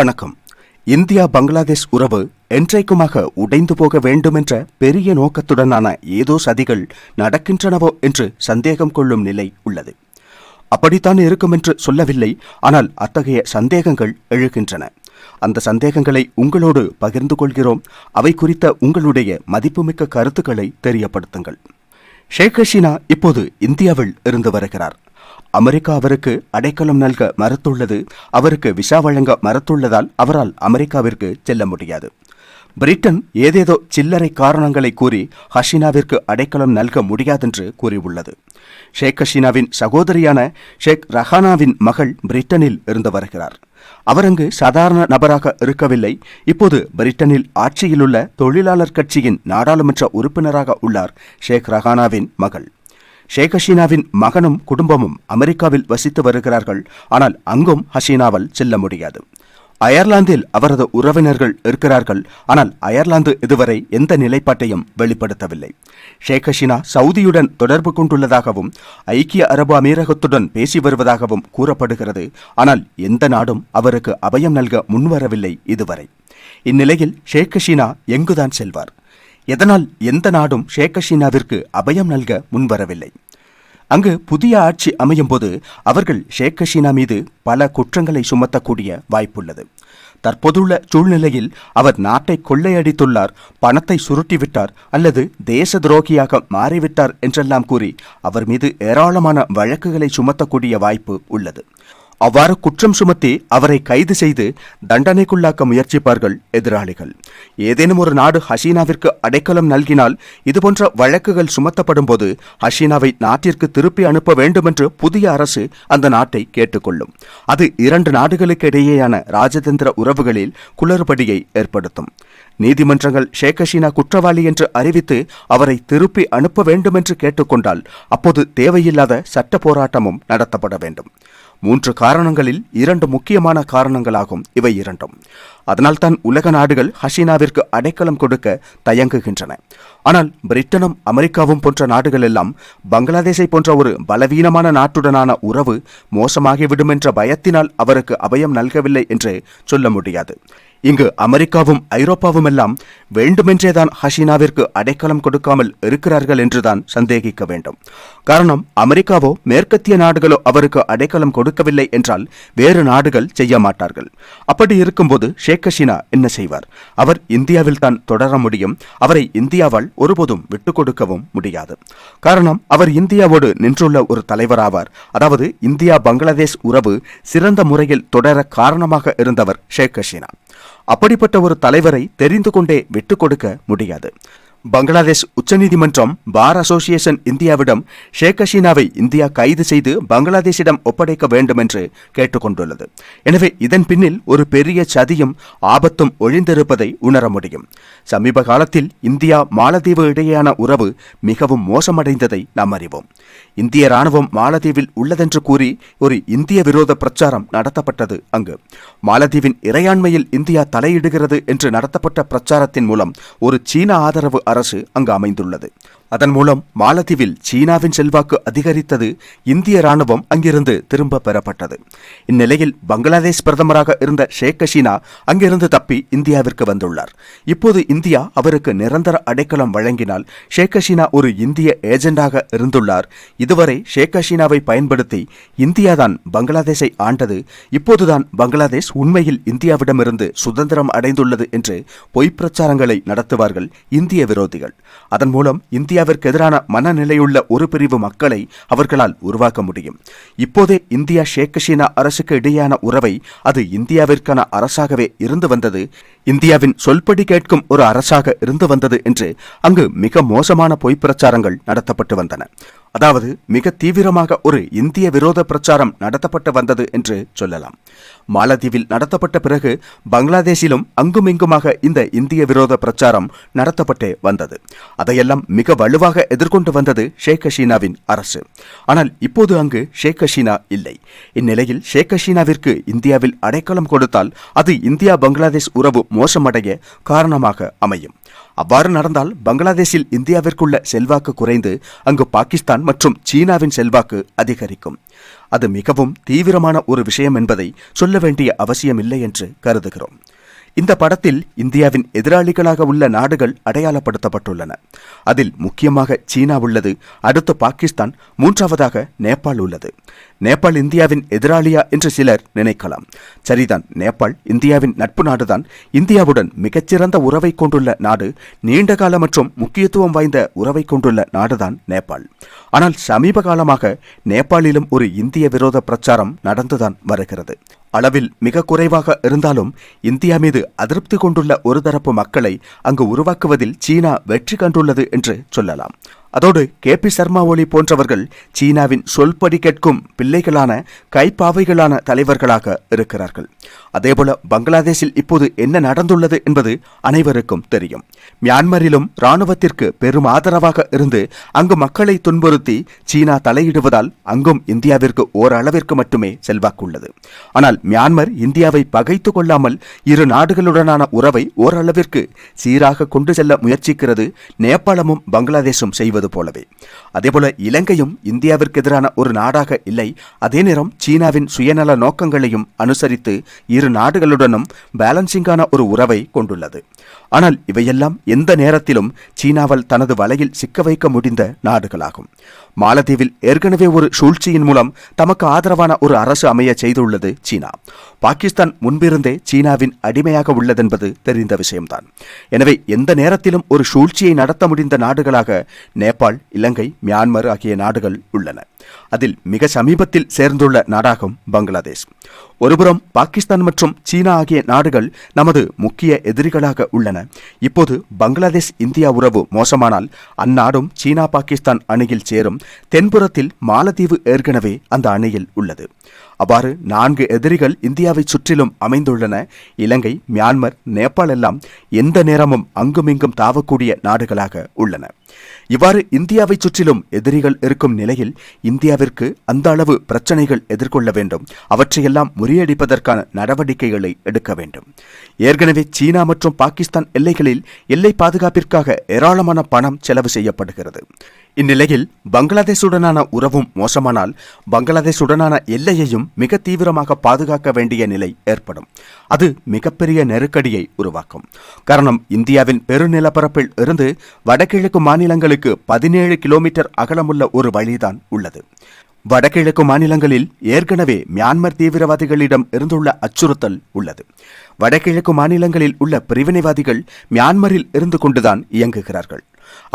வணக்கம். இந்தியா பங்களாதேஷ் உறவு என்றைக்குமாக உடைந்து போக வேண்டுமென்ற பெரிய நோக்கத்துடனான ஏதோ சதிகள் நடக்கின்றனவோ என்று சந்தேகம் கொள்ளும் நிலை உள்ளது. அப்படித்தான் இருக்கும் என்று சொல்லவில்லை ஆனால் அத்தகைய சந்தேகங்கள் எழுகின்றன. அந்த சந்தேகங்களை உங்களோடு பகிர்ந்து கொள்கிறோம். அவை குறித்த உங்களுடைய மதிப்புமிக்க கருத்துக்களை தெரியப்படுத்துங்கள். ஷேக் ஹசீனா இப்போது இந்தியாவில் இருந்து வருகிறார். அமெரிக்கா அவருக்கு அடைக்கலம் நல்க மறுத்துள்ளது. அவருக்கு விசா வழங்க மறுத்துள்ளதால் அவரால் அமெரிக்காவிற்கு செல்ல முடியாது. பிரிட்டன் ஏதேதோ சில்லறை காரணங்களை கூறி ஹசீனாவிற்கு அடைக்கலம் நல்க முடியாதென்று கூறியுள்ளது. ஷேக் ஹசீனாவின் சகோதரியான ஷேக் ரஹானாவின் மகள் பிரிட்டனில் இருந்து வருகிறார். அவர் அங்கு சாதாரண நபராக இருக்கவில்லை. இப்போது பிரிட்டனில் ஆட்சியிலுள்ள தொழிலாளர் கட்சியின் நாடாளுமன்ற உறுப்பினராக உள்ளார் ஷேக் ரஹானாவின் மகள். ஷேக் ஹசீனாவின் மகனும் குடும்பமும் அமெரிக்காவில் வசித்து வருகிறார்கள். ஆனால் அங்கும் ஹசீனாவால் செல்ல முடியாது. அயர்லாந்தில் அவரது உறவினர்கள் இருக்கிறார்கள். ஆனால் அயர்லாந்து இதுவரை எந்த நிலைப்பாட்டையும் வெளிப்படுத்தவில்லை. ஷேக் ஹசீனா சவுதியுடன் தொடர்பு கொண்டுள்ளதாகவும் ஐக்கிய அரபு அமீரகத்துடன் பேசி வருவதாகவும் கூறப்படுகிறது. ஆனால் எந்த நாடும் அவருக்கு அபயம் நல்க முன்வரவில்லை இதுவரை. இந்நிலையில் ஷேக் ஹசீனா எங்குதான் செல்வார்? எதனால் எந்த நாடும் ஷேக் ஹசீனாவிற்கு அபயம் நல்க முன்வரவில்லை. அங்கு புதிய ஆட்சி அமையும் போது அவர்கள் ஷேக் ஹசீனா மீது பல குற்றங்களை சுமத்தக்கூடிய வாய்ப்புள்ளது. தற்போதுள்ள சூழ்நிலையில் அவர் நாட்டை கொள்ளையடித்துள்ளார் பணத்தை சுருட்டிவிட்டார் அல்லது தேச துரோகியாக மாறிவிட்டார் என்றெல்லாம் கூறி அவர் மீது ஏராளமான வழக்குகளை சுமத்தக்கூடிய வாய்ப்பு உள்ளது. அவ்வாறு குற்றம் சுமத்தி அவரை கைது செய்து தண்டனைக்குள்ளாக்க முயற்சிப்பார்கள் எதிராளிகள். ஏதேனும் ஒரு நாடு ஹசீனாவிற்கு அடைக்கலம் நல்கினால் இதுபோன்ற வழக்குகள் சுமத்தப்படும் போது ஹசீனாவை நாட்டிற்கு திருப்பி அனுப்ப வேண்டுமென்று புதிய அரசு அந்த நாட்டை கேட்டுக்கொள்ளும். அது இரண்டு நாடுகளுக்கு இடையேயான ராஜதந்திர உறவுகளில் குளறுபடியை ஏற்படுத்தும். நீதிமன்றங்கள் ஷேக் ஹசீனா குற்றவாளி என்று அறிவித்து அவரை திருப்பி அனுப்ப வேண்டுமென்று கேட்டுக்கொண்டால் அப்போது தேவையில்லாத சட்ட போராட்டமும் நடத்தப்பட வேண்டும். மூன்று காரணங்களில் இரண்டு முக்கியமான காரணங்களாகும். இவை இரண்டும். அதனால்தான் உலக நாடுகள் ஹசீனாவிற்கு அடைக்கலம் கொடுக்க தயங்குகின்றன. ஆனால் பிரிட்டனும் அமெரிக்காவும் போன்ற நாடுகள் எல்லாம் பங்களாதேஷை போன்ற ஒரு பலவீனமான நாட்டுடனான உறவு மோசமாகிவிடும் என்ற பயத்தினால் அவருக்கு அபயம் நல்கவில்லை என்று சொல்ல முடியாது. இங்கு அமெரிக்காவும் ஐரோப்பாவும் எல்லாம் வேண்டுமென்றேதான் ஹசீனாவிற்கு அடைக்கலம் கொடுக்காமல் இருக்கிறார்கள் என்றுதான் சந்தேகிக்க வேண்டும். காரணம் அமெரிக்காவோ மேற்கத்திய நாடுகளோ அவருக்கு அடைக்கலம் கொடுக்கவில்லை என்றால் வேறு நாடுகள் செய்ய மாட்டார்கள். அப்படி இருக்கும்போது ஷேக் ஹசீனா என்ன செய்வார்? அவர் இந்தியாவில் தான் தொடர முடியும். அவரை இந்தியாவால் ஒருபோதும் விட்டுக் கொடுக்கவும் முடியாது. காரணம் அவர் இந்தியாவோடு நின்றுள்ள ஒரு தலைவராவார். அதாவது இந்தியா பங்களாதேஷ் உறவு சிறந்த முறையில் தொடர காரணமாக இருந்தவர் ஷேக் ஹசீனா அப்படிப்பட்ட ஒரு தலைவரை தெரிந்து கொண்டே விட்டுக் கொடுக்க முடியாது. பங்களாதேஷ் உச்சநீதிமன்றம் பார் அசோசியேஷன் இந்தியாவிடம் ஷேக் ஹசீனாவை இந்தியா கைது செய்து பங்களாதேஷிடம் ஒப்படைக்க வேண்டும் என்று கேட்டுக்கொண்டுள்ளது. எனவே இதன் பின்னில் ஒரு பெரிய சதியும் ஆபத்தும் ஒழிந்திருப்பதை உணர முடியும். சமீப காலத்தில் இந்தியா மாலத்தீவு இடையேயான உறவு மிகவும் மோசமடைந்ததை நாம் அறிவோம். இந்திய ராணுவம் மாலத்தீவில் உள்ளதென்று கூறி ஒரு இந்திய விரோத பிரச்சாரம் நடத்தப்பட்டது அங்கு. மாலத்தீவின் இறையாண்மையில் இந்தியா தலையிடுகிறது என்று நடத்தப்பட்ட பிரச்சாரத்தின் மூலம் ஒரு சீன ஆதரவு அரசு அங்கு அமைந்துள்ளது. அதன் மூலம் மாலத்தீவில் சீனாவின் செல்வாக்கு அதிகரித்தது இந்திய ராணுவம் அங்கிருந்து திரும்ப பெறப்பட்டது. இந்நிலையில் பங்களாதேஷ் பிரதமராக இருந்த ஷேக் ஹசீனா அங்கிருந்து தப்பி இந்தியாவிற்கு வந்துள்ளார். இப்போது இந்தியா அவருக்கு நிரந்தர அடைக்கலம் வழங்கினால் ஷேக் ஹசீனா ஒரு இந்திய ஏஜெண்டாக இருந்துள்ளார். இதுவரை ஷேக் ஹசீனாவை பயன்படுத்தி இந்தியாதான் பங்களாதேஷை ஆண்டது. இப்போதுதான் பங்களாதேஷ் உண்மையில் இந்தியாவிடமிருந்து சுதந்திரம் அடைந்துள்ளது என்று பொய்ப் பிரச்சாரங்களை நடத்துவார்கள் இந்திய விரோதிகள். அதன் மூலம் இந்தியாவிற்கு எதிரான மனநிலையுள்ள ஒரு பிரிவு மக்களை அவர்களால் உருவாக்க முடியும். இப்போதே இந்தியா ஷேக் ஹசீனா அரசுக்கு இடையேயான உறவை அது இந்தியாவிற்கான அரசாகவே இருந்து வந்தது. இந்தியாவின் சொல்படி கேட்கும் ஒரு அரசாக இருந்து வந்தது என்று அங்கு மிக மோசமான பொய்ப் பிரச்சாரங்கள் நடத்தப்பட்டு வந்தன. அதாவது மிக தீவிரமாக ஒரு இந்திய விரோத பிரச்சாரம் நடத்தப்பட்டு வந்தது என்று சொல்லலாம். மாலத்தீவில் நடத்தப்பட்ட பிறகு பங்களாதேஷிலும் அங்குமிங்குமாக இந்த இந்திய விரோத பிரச்சாரம் நடத்தப்பட்டே வந்தது. அதையெல்லாம் மிக வலுவாக எதிர்கொண்டு வந்தது ஷேக் ஹசீனாவின் அரசு. ஆனால் இப்போது அங்கு ஷேக் ஹசீனா இல்லை. இந்நிலையில் ஷேக் ஹசீனாவிற்கு இந்தியாவில் அடைக்கலம் கொடுத்தால் அது இந்தியா பங்களாதேஷ் உறவு மோசமடைய காரணமாக அமையும். அவ்வாறு நடந்தால் பங்களாதேஷில் இந்தியாவிற்குள்ள செல்வாக்கு குறைந்து அங்கு பாகிஸ்தான் மற்றும் சீனாவின் செல்வாக்கு அதிகரிக்கும். அது மிகவும் தீவிரமான ஒரு விஷயம் என்பதை சொல்ல வேண்டிய அவசியமில்லை என்று கருதுகிறோம். இந்த படத்தில் இந்தியாவின் எதிராளிகளாக உள்ள நாடுகள் அடையாளப்படுத்தப்பட்டுள்ளன. அதில் முக்கியமாக சீனா உள்ளது. அடுத்து பாகிஸ்தான் மூன்றாவதாக நேபாள் உள்ளது. நேபாள் இந்தியாவின் எதிராளியா என்று சிலர் நினைக்கலாம். சரிதான் நேபாள் இந்தியாவின் நட்பு நாடுதான். இந்தியாவுடன் மிகச்சிறந்த உறவை கொண்டுள்ள நாடு நீண்டகால மற்றும் முக்கியத்துவம் வாய்ந்த உறவை கொண்டுள்ள நாடுதான் நேபாள். ஆனால் சமீப காலமாக நேபாளிலும் ஒரு இந்திய விரோத பிரச்சாரம் நடந்துதான் வருகிறது. அளவில் மிக குறைவாக இருந்தாலும் இந்தியா மீது அதிருப்தி கொண்டுள்ள ஒரு தரப்பு மக்களை அங்கு உருவாக்குவதில் சீனா வெற்றி கண்டுள்ளது என்று சொல்லலாம். அதோடு கே பி சர்மா ஒளி போன்றவர்கள் சீனாவின் சொல்படி கேட்கும் பிள்ளைகளான கைப்பாவைகளான தலைவர்களாக இருக்கிறார்கள். அதேபோல பங்களாதேஷில் இப்போது என்ன நடந்துள்ளது என்பது அனைவருக்கும் தெரியும். மியான்மரிலும் ராணுவத்திற்கு பெரும் ஆதரவாக இருந்து அங்கு மக்களை துன்புறுத்தி சீனா தலையிடுவதால் அங்கும் இந்தியாவிற்கு ஓரளவிற்கு மட்டுமே செல்வாக்குள்ளது. ஆனால் மியான்மர் இந்தியாவை பகைத்து கொள்ளாமல் இரு நாடுகளுடனான உறவை ஓரளவிற்கு சீராக கொண்டு செல்ல முயற்சிக்கிறது. நேபாளமும் பங்களாதேஷும் செய்வது போலவே. அதேபோல இலங்கையும் இந்தியாவிற்கு எதிரான ஒரு நாடாக இல்லை அதே நேரம் சீனாவின் சுயநல நோக்கங்களையும் அனுசரித்து இரு நாடுகளுடனும் பேலன்சிங்கான ஒரு உறவை கொண்டுள்ளது. ஆனால் இவையெல்லாம் எந்த நேரத்திலும் சீனாவால் தனது வலையில் சிக்க வைக்க முடிந்த நாடுகளாகும். மாலத்தீவில் ஏற்கனவே ஒரு சூழ்ச்சியின் மூலம் தமக்கு ஆதரவான ஒரு அரசு அமைய செய்துள்ளது சீனா. பாகிஸ்தான் முன்பிருந்தே சீனாவின் அடிமையாக உள்ளதென்பது தெரிந்த விஷயம்தான். எனவே எந்த நேரத்திலும் ஒரு சூழ்ச்சியை நடத்த முடிந்த நாடுகளாக நேபாள் இலங்கை மியான்மர் ஆகிய நாடுகள் உள்ளன. அதில் மிக சமீபத்தில் சேர்ந்துள்ள நாடாகும் பங்களாதேஷ். ஒருபுறம் பாகிஸ்தான் மற்றும் சீனா ஆகிய நாடுகள் நமது முக்கிய எதிரிகளாக உள்ளன. இப்போது பங்களாதேஷ் இந்தியா உறவு மோசமானால் அந்நாடும் சீனா பாகிஸ்தான் அணியில் சேரும். தென்புறத்தில் மாலத்தீவு ஏற்கனவே அந்த அணியில் உள்ளது. அவ்வாறு நான்கு எதிரிகள் இந்தியாவை சுற்றிலும் அமைந்துள்ளன. இலங்கை மியான்மர் நேபாள் எல்லாம் எந்த நேரமும் அங்குமிங்கும் தாவக்கூடிய நாடுகளாக உள்ளன. இவ்வாறு இந்தியாவை சுற்றிலும் எதிரிகள் இருக்கும் நிலையில் இந்தியாவிற்கு அந்த அளவு பிரச்சனைகள் எதிர்கொள்ள வேண்டும். அவற்றையெல்லாம் முறியடிப்பதற்கான நடவடிக்கைகளை எடுக்க வேண்டும். ஏற்கனவே சீனா மற்றும் பாகிஸ்தான் எல்லைகளில் எல்லை பாதுகாப்பிற்காக ஏராளமான பணம் செலவு செய்யப்படுகிறது. இந்நிலையில் பங்களாதேஷுடனான உறவும் மோசமானால் பங்களாதேஷுடனான எல்லையையும் மிக தீவிரமாக பாதுகாக்க வேண்டிய நிலை ஏற்படும். அது மிகப்பெரிய நெருக்கடியை உருவாக்கும். காரணம் இந்தியாவின் பெருநிலப்பரப்பில் இருந்து வடகிழக்கு மாநில மாநிலங்களுக்கு பதினேழு கிலோமீட்டர் அகலமுள்ள ஒரு வழிதான் உள்ளது. வடகிழக்கு மாநிலங்களில் ஏற்கனவே மியான்மர் தீவிரவாதிகளிடம் இருந்துள்ள அச்சுறுத்தல் உள்ளது. வடகிழக்கு மாநிலங்களில் உள்ள பிரிவினைவாதிகள் மியான்மரில் இருந்து கொண்டுதான் இயங்குகிறார்கள்.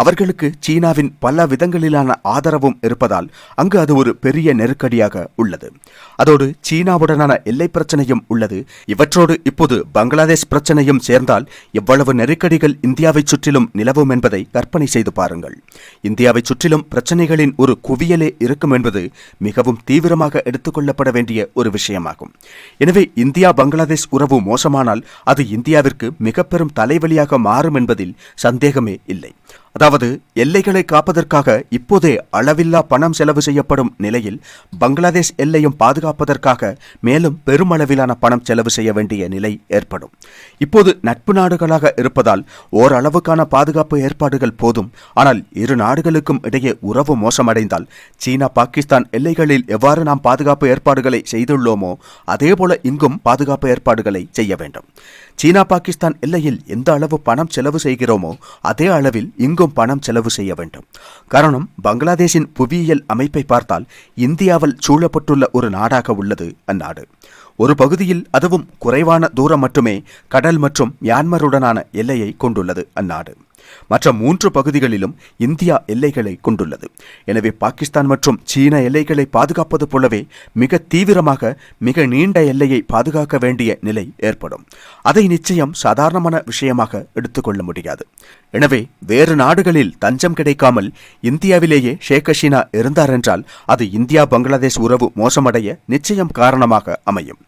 அவர்களுக்கு சீனாவின் பல விதங்களிலான ஆதரவும் இருப்பதால் அங்கு அது ஒரு பெரிய நெருக்கடியாக உள்ளது. அதோடு சீனாவுடனான எல்லை பிரச்சனையும் உள்ளது. இவற்றோடு இப்போது பங்களாதேஷ் பிரச்சனையும் சேர்ந்தால் எவ்வளவு நெருக்கடிகள் இந்தியாவை சுற்றிலும் நிலவும் என்பதை கற்பனை செய்து பாருங்கள். இந்தியாவை சுற்றிலும் பிரச்சனைகளின் ஒரு குவியலே இருக்கும் என்பது மிகவும் தீவிரமாக எடுத்துக்கொள்ளப்பட வேண்டிய ஒரு விஷயமாகும். எனவே இந்தியா பங்களாதேஷ் உறவு மோசமானால் அது இந்தியாவிற்கு மிக பெரும் தலைவலியாக மாறும் என்பதில் சந்தேகமே இல்லை. அதாவது எல்லைகளை காப்பதற்காக இப்போதே அளவில்லா பணம் செலவு செய்யப்படும் நிலையில் பங்களாதேஷ் எல்லையும் பாதுகாப்பதற்காக மேலும் பெருமளவிலான பணம் செலவு செய்ய வேண்டிய நிலை ஏற்படும். இப்போது நட்பு நாடுகளாக இருப்பதால் ஓரளவுக்கான பாதுகாப்பு ஏற்பாடுகள் போதும். ஆனால் இரு நாடுகளுக்கும் இடையே உறவு மோசமடைந்தால் சீனா பாகிஸ்தான் எல்லைகளில் எவ்வாறு நாம் பாதுகாப்பு ஏற்பாடுகளை செய்துள்ளோமோ அதேபோல இங்கும் பாதுகாப்பு ஏற்பாடுகளை செய்ய வேண்டும். சீனா பாகிஸ்தான் எல்லையில் எந்த அளவு பணம் செலவு செய்கிறோமோ அதே அளவில் இங்கும் பணம் செலவு செய்ய வேண்டும். காரணம் பங்களாதேஷின் புவியியல் அமைப்பை பார்த்தால் இந்தியாவில் சூழப்பட்டுள்ள ஒரு நாடாக உள்ளது அந்நாடு. ஒரு பகுதியில் அதுவும் குறைவான தூரம் மட்டுமே கடல் மற்றும் மியான்மருடனான எல்லையை கொண்டுள்ளது அந்நாடு. மற்ற மூன்று பகுதிகளிலும் இந்தியா எல்லைகளை கொண்டுள்ளது. எனவே பாகிஸ்தான் மற்றும் சீன எல்லைகளை பாதுகாப்பது போலவே மிக தீவிரமாக மிக நீண்ட எல்லையை பாதுகாக்க வேண்டிய நிலை ஏற்படும். அதை நிச்சயம் சாதாரணமான விஷயமாக எடுத்துக்கொள்ள முடியாது. எனவே வேறு நாடுகளில் தஞ்சம் கிடைக்காமல் இந்தியாவிலேயே ஷேக் ஹசீனா இருந்தார் என்றால் அது இந்தியா பங்களாதேஷ் உறவு மோசமடைய நிச்சயம் காரணமாக அமையும்.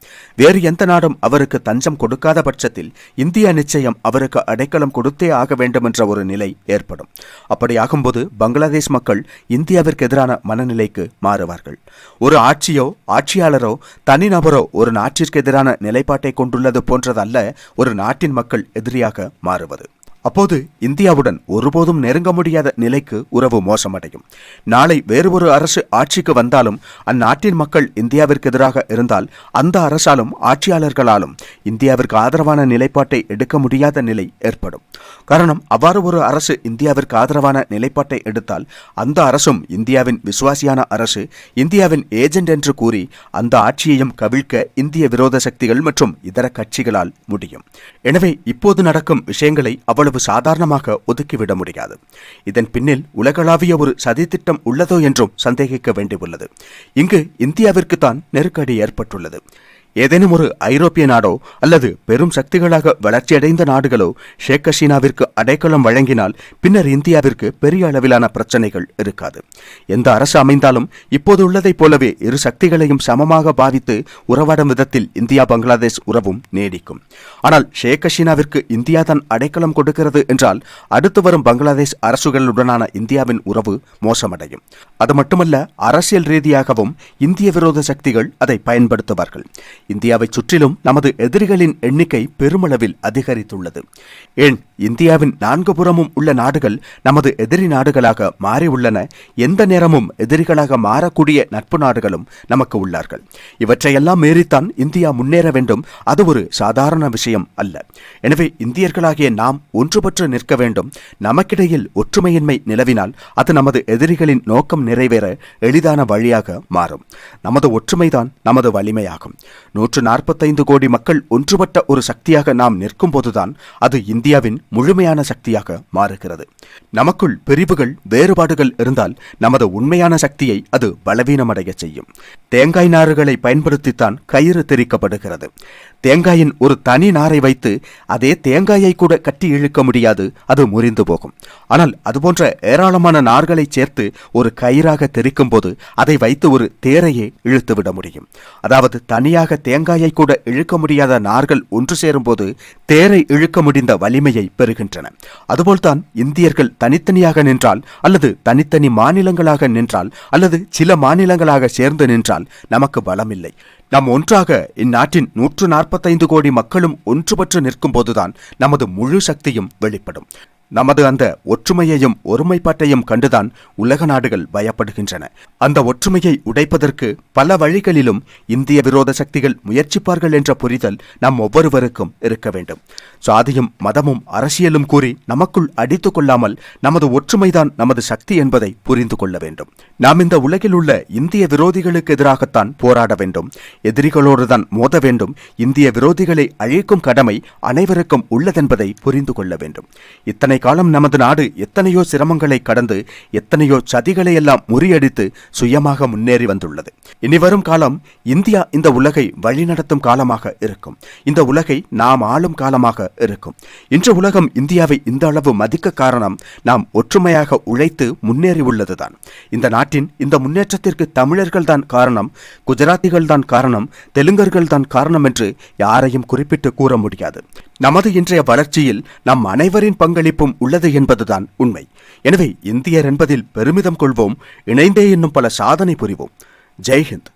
வேறு எந்த நாடும் அவருக்கு தஞ்சம் கொடுக்காத பட்சத்தில் இந்தியா நிச்சயம் அவருக்கு அடைக்கலம் கொடுத்தே ஆக வேண்டும் என்ற ஒரு நிலை ஏற்படும். அப்படியாகும்போது பங்களாதேஷ் மக்கள் இந்தியாவிற்கு எதிரான மனநிலைக்கு மாறுவார்கள். ஒரு ஆட்சியோ ஆட்சியாளரோ தனிநபரோ ஒரு நாட்டிற்கு எதிரான நிலைப்பாட்டை கொண்டுள்ளது போன்றதல்ல ஒரு நாட்டின் மக்கள் எதிரியாக மாறுவது. அப்போது இந்தியாவுடன் ஒருபோதும் நெருங்க முடியாத நிலைக்கு உறவு மோசமடையும். நாளை வேறு ஒரு அரசு ஆட்சிக்கு வந்தாலும் அந்நாட்டின் மக்கள் இந்தியாவிற்கு எதிராக இருந்தால் அந்த அரசாலும் ஆட்சியாளர்களாலும் இந்தியாவிற்கு ஆதரவான நிலைப்பாட்டை எடுக்க முடியாத நிலை ஏற்படும். காரணம் அவ்வாறு ஒரு அரசு இந்தியாவிற்கு ஆதரவான நிலைப்பாட்டை எடுத்தால் அந்த அரசும் இந்தியாவின் விசுவாசியான அரசு இந்தியாவின் ஏஜென்ட் என்று கூறி அந்த ஆட்சியையும் கவிழ்க்க இந்திய விரோத சக்திகள் மற்றும் இதர கட்சிகளால் முடியும். எனவே இப்போது நடக்கும் விஷயங்களை அவ்வளவு சாதாரணமாக ஒதுக்கிவிட முடியாது. இதன் பின்னில் உலகளாவிய ஒரு சதித்திட்டம் உள்ளதோ என்றும் சந்தேகிக்க வேண்டியுள்ளது. இங்கு இந்தியாவிற்கு தான் நெருக்கடி ஏற்பட்டுள்ளது. ஏதேனும் ஒரு ஐரோப்பிய நாடோ அல்லது பெரும் சக்திகளாக வளர்ச்சியடைந்த நாடுகளோ ஷேக் ஹசீனாவிற்கு அடைக்கலம் வழங்கினால் பின்னர் இந்தியாவிற்கு பெரிய அளவிலான பிரச்சனைகள் இருக்காது. எந்த அரசு அமைந்தாலும் இப்போது உள்ளதைப் போலவே இரு சக்திகளையும் சமமாக பாவித்து உறவாடும் விதத்தில் இந்தியா பங்களாதேஷ் உறவும் நீடிக்கும். ஆனால் ஷேக் ஹசீனாவிற்கு இந்தியா தான் அடைக்கலம் கொடுக்கிறது என்றால் அடுத்து வரும் பங்களாதேஷ் அரசுகளுடனான இந்தியாவின் உறவு மோசமடையும். அது மட்டுமல்ல அரசியல் ரீதியாகவும் இந்திய விரோத சக்திகள் அதை பயன்படுத்துவார்கள். இந்தியாவை சுற்றிலும் நமது எதிரிகளின் எண்ணிக்கை பெருமளவில் அதிகரித்துள்ளது. ஏன் இந்தியாவின் நான்கு புறமும் உள்ள நாடுகள் நமது எதிரி நாடுகளாக மாறியுள்ளன. எந்த நேரமும் எதிரிகளாக மாறக்கூடிய நட்பு நாடுகளும் நமக்கு உள்ளார்கள். இவற்றையெல்லாம் மீறித்தான் இந்தியா முன்னேற வேண்டும். அது ஒரு சாதாரண விஷயம் அல்ல. எனவே இந்தியர்களாகிய நாம் ஒன்றுபற்று நிற்க வேண்டும். நமக்கிடையில் ஒற்றுமையின்மை நிலவினால் அது நமது எதிரிகளின் நோக்கம் நிறைவேற எளிதான வழியாக மாறும். நமது ஒற்றுமைதான் நமது வலிமையாகும். நூற்று நாற்பத்தைந்து கோடி மக்கள் ஒன்றுபட்ட ஒரு சக்தியாக நாம் நிற்கும் போதுதான் அது இந்தியாவின் முழுமையான சக்தியாக மாறுகிறது. நமக்குள் பிரிவுகள் வேறுபாடுகள் இருந்தால் நமது உண்மையான சக்தியை அது பலவீனமடைய செய்யும். தேங்காய் நாறுகளை பயன்படுத்தித்தான் கயிறு தெரிக்கப்படுகிறது. தேங்காயின் ஒரு தனி நாரை வைத்து அதே தேங்காயை கூட கட்டி இழுக்க முடியாது அது முறிந்து போகும். ஆனால் அதுபோன்ற ஏராளமான நார்களை சேர்த்து ஒரு கயிறாக தெரிக்கும் போது அதை வைத்து ஒரு தேரையே இழுத்துவிட முடியும். அதாவது தனியாக தேங்காயை கூட இழுக்க முடியாத நார்கள் ஒன்று சேரும்போது தேரை இழுக்க முடிந்த வலிமையை பெறுகின்றன. அதுபோல்தான் இந்தியர்கள் தனித்தனியாக நின்றால் அல்லது தனித்தனி மாநிலங்களாக நின்றால் அல்லது சில மாநிலங்களாக சேர்ந்து நின்றால் நமக்கு பலமில்லை. நாம் ஒன்றாக இந்நாட்டின் நூற்று நாற்பத்தைந்து கோடி மக்களும் ஒன்றுபட்டு நிற்கும் போதுதான் நமது முழு சக்தியும் வெளிப்படும். நமது அந்த ஒற்றுமையையும் ஒருமைப்பாட்டையும் கண்டுதான் உலக நாடுகள் பயப்படுகின்றன. அந்த ஒற்றுமையை உடைப்பதற்கு பல வழிகளிலும் இந்திய விரோத சக்திகள் முயற்சிப்பார்கள் என்ற புரிதல் நம் ஒவ்வொருவருக்கும் இருக்க வேண்டும். சாதியும் மதமும் அரசியலும் கூறி நமக்குள் அடித்துக் கொள்ளாமல் நமது ஒற்றுமைதான் நமது சக்தி என்பதை புரிந்து கொள்ள வேண்டும். நாம் இந்த உலகில் உள்ள இந்திய விரோதிகளுக்கு எதிராகத்தான் போராட வேண்டும். எதிரிகளோடுதான் மோத வேண்டும். இந்திய விரோதிகளை அழிக்கும் கடமை அனைவருக்கும் உள்ளதென்பதை புரிந்து கொள்ள வேண்டும். இத்தனை இத்தனை காலம் நமது நாடு எத்தனையோ சிரமங்களை கடந்து எத்தனையோ சதிகளை எல்லாம் முறியடித்து சுயமாக முன்னேறி வந்துள்ளது. இனிவரும் காலம் இந்தியா இந்த உலகை வழிநடத்தும் காலமாக இருக்கும். இந்த உலகை நாம் ஆளும் காலமாக இருக்கும். இன்று உலகம் இந்தியாவை இந்த அளவு மதிக்க காரணம் நாம் ஒற்றுமையாக உழைத்து முன்னேறி உள்ளதுதான். இந்த நாட்டின் இந்த முன்னேற்றத்திற்கு தமிழர்கள் தான் காரணம் குஜராத்திகள் தான் காரணம் தெலுங்கர்கள் தான் காரணம் என்று யாரையும் குறிப்பிட்டு கூற முடியாது. நமது இன்றைய வளர்ச்சியில் நம் அனைவரின் பங்களிப்பும் உள்ளது என்பதுதான் உண்மை. எனவே இந்தியர் என்பதில் பெருமிதம் கொள்வோம் இணைந்தே இன்னும் பல சாதனை புரிவோம். ஜெய்ஹிந்த்